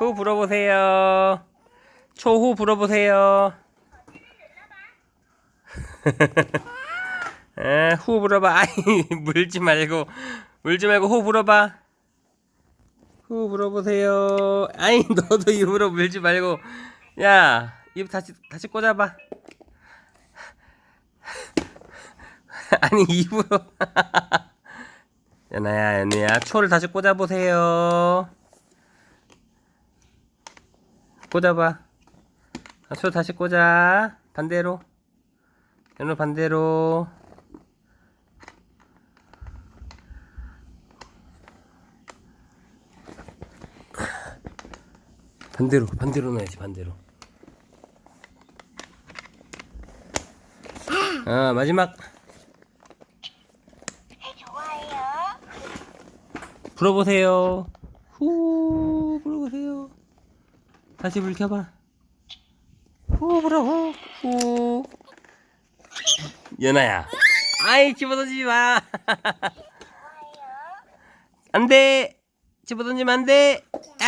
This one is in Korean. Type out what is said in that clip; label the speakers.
Speaker 1: 후 불어보세요. 초후 불어보세요. 에, 후 불어봐. 아이, 물지 말고, 물지 말고 후 불어봐. 후 불어보세요. 아이, 너도 입으로 물지 말고. 야, 입 다시, 다시 꽂아봐. 아니, 입으로. 연아야, 연우야, 초를 다시 꽂아보세요. 꽂아봐. 아, 초 다시 꽂아. 반대로. 연우 반대로. 반대로, 반대로 넣어야지, 반대로. 아, 마지막.
Speaker 2: 좋아요.
Speaker 1: 불어보세요. 후, 불어보세요. 다시 불 켜봐. 후, 불어, 후, 후. 연아야. 아이, 집어던지지 마. 안 돼. 집어던지면 안 돼. 안 돼.